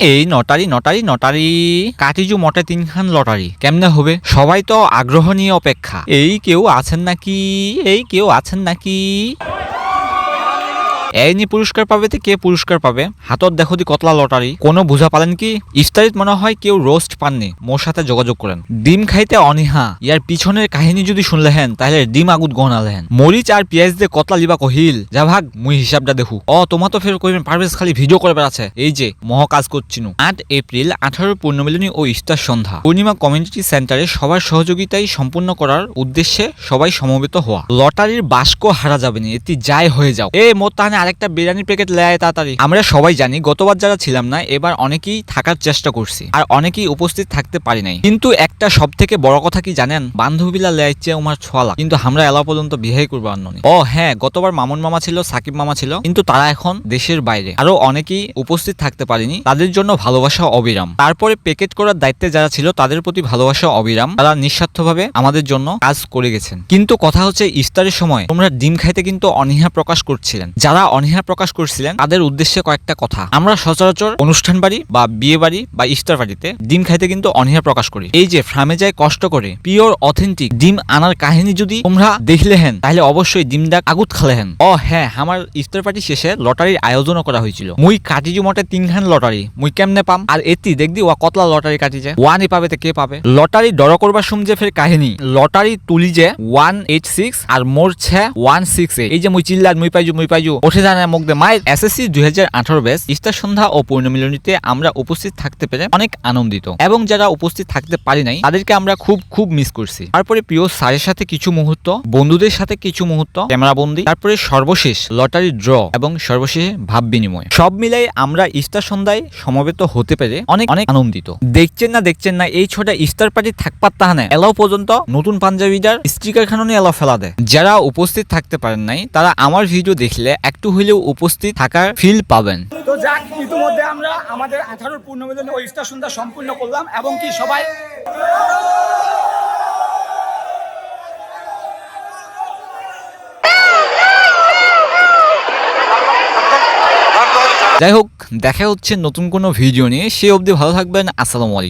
এই নটারি নটারি নটারি। কাটিজু মটে তিনখান লটারি। কেমনে হবে? সবাই তো আগ্রহ নিয়ে অপেক্ষা। এই কেউ আছেন নাকি? এই কেউ আছেন নাকি? এই নি পুরস্কার পাবে তো কে পুরস্কার পাবে? হাতত দেখো দি কতলা লটারি। কোনো বুঝা পালেন কি? ইফতারিত মনে হয় কেউ রোস্ট পাননি। মোর সাথে যোগাযোগ করেন। ডিম খাইতে অনীহা। ইয়ার পিছনের কাহিনী যদি শুনলে হেন তাহলে ডিম আগুত গহনালে হেন মরিচ আর পেঁয়াজ দিয়ে কতলা লিবা কহিল, যা ভাগ, মুই হিসাবটা দেখু। অ তোমার তো ফের কইবেন পারভেজ খালি ভিডিও করে বেড়াচ্ছে। এই যে মহ কাজ করছিনু। আট এপ্রিল আঠারো পূর্ণমিলনী ও ইফতার সন্ধ্যা। পূর্ণিমা কমিউনিটি সেন্টারে সবার সহযোগিতায় সম্পূর্ণ করার উদ্দেশ্যে সবাই সমবেত হওয়া। লটারির বাস্ক হারা যাবে না, এটি যাই হয়ে যাও। এ তাহলে আরেকটা বিরিয়ানি প্যাকেট লেয় তাড়াতাড়ি। আমরা সবাই জানি, গতবার যারা ছিলাম না, এবার অনেকেই থাকার চেষ্টা করছি, আর অনেকেই উপস্থিত থাকতে পারি নাই। কিন্তু একটা সব থেকে বড় কথা কি জানেন? বান্ধবীলা চেয়ে আমার ছোয়ালা। কিন্তু আমরা এলা পর্যন্ত বিহাই করব আননি ও হ্যাঁ গতবার মামুন মামা ছিল, সাকিব মামা ছিল, কিন্তু তারা এখন দেশের বাইরে। আরও অনেকেই উপস্থিত থাকতে পারেনি, তাদের জন্য ভালোবাসা অবিরাম। তারপরে প্যাকেট করার দায়িত্বে যারা ছিল, তাদের প্রতি ভালোবাসা অবিরাম। তারা নিঃস্বার্থভাবে আমাদের জন্য কাজ করে গেছেন। কিন্তু কথা হচ্ছে, ইফতারের সময় তোমরা ডিম খাইতে কিন্তু অনীহা প্রকাশ করছিলেন। যারা অনীহা প্রকাশ করছিলেন তাদের উদ্দেশ্যে কয়েকটা কথা। আমরা সচরাচর অনুষ্ঠান বাড়ি বা বিয়ে বাড়ি বা ইফতার বাড়িতে ডিম খাইতে কিন্তু অনীহা প্রকাশ করি। এই যে ফ্রামে যায় কষ্ট করে, পিওর, অথেন্টিক ডিম আনার কাহিনী যদি তোমরা দেখলে হেন তাহলে অবশ্যই ডিমটা আগুত খালে হেন ও হ্যাঁ আমার ইফতার পার্টি শেষে লটারির আয়োজনও করা হয়েছিল। মুই কাটিজু মটে তিনখান লটারি। মুই কেমনে পাম? আর এতি দেখদি ওয়া কতলা লটারি কাটি যে ওয়ানই পাবে তো কে পাবে? লটারি ডর করবার সুম যে ফের কাহিনী। লটারি তুলি যে ওয়ান এইট সিক্স আর মোর ছে ওয়ান সিক্স এই যে মুই চিল্লার মুই পাইজু মুই পাইজু, ওঠে মুখ দে মায়ের এসএসসি দুই হাজার আঠারো ব্যাচ ইস্তার সন্ধ্যা ও পূর্ণমিলনীতে আমরা উপস্থিত থাকতে পেরে অনেক আনন্দিত। এবং যারা উপস্থিত থাকতে পারি নাই, তাদেরকে আমরা খুব খুব মিস করছি। তারপরে প্রিয় স্যারের সাথে কিছু মুহূর্ত, বন্ধুদের সাথে কিছু মুহূর্ত, ক্যামেরা বন্দি। তারপরে সর্বশেষ লটারি ড্র এবং সর্বশেষে ভাব বিনিময়। সব মিলাই আমরা ইস্তার সন্ধ্যায় সমবেত হতে পেরে অনেক অনেক আনন্দিত। দেখছেন না দেখছেন না, এই ছোটা ইস্তার পার্টি থাকপার তাহানে এলাও পর্যন্ত নতুন পাঞ্জাবিদার স্টিকার খাননি এলাও ফেলা দেয়। যারা উপস্থিত থাকতে পারেন নাই, তারা আমার ভিডিও দেখলে একটু হলেও উপস্থিত থাকার ফিল পাবেন। তো যাক ইতিমধ্যে আমরা আমাদের আঠারোর পূর্ণমিলন ও ইফতার সন্ধ্যা সম্পূর্ণ করলাম এবং কি সবাই যাই হোক দেখা হচ্ছে নতুন কোনো ভিডিও নিয়ে। সে অবধি ভালো থাকবেন। আসসালামু আলাইকুম।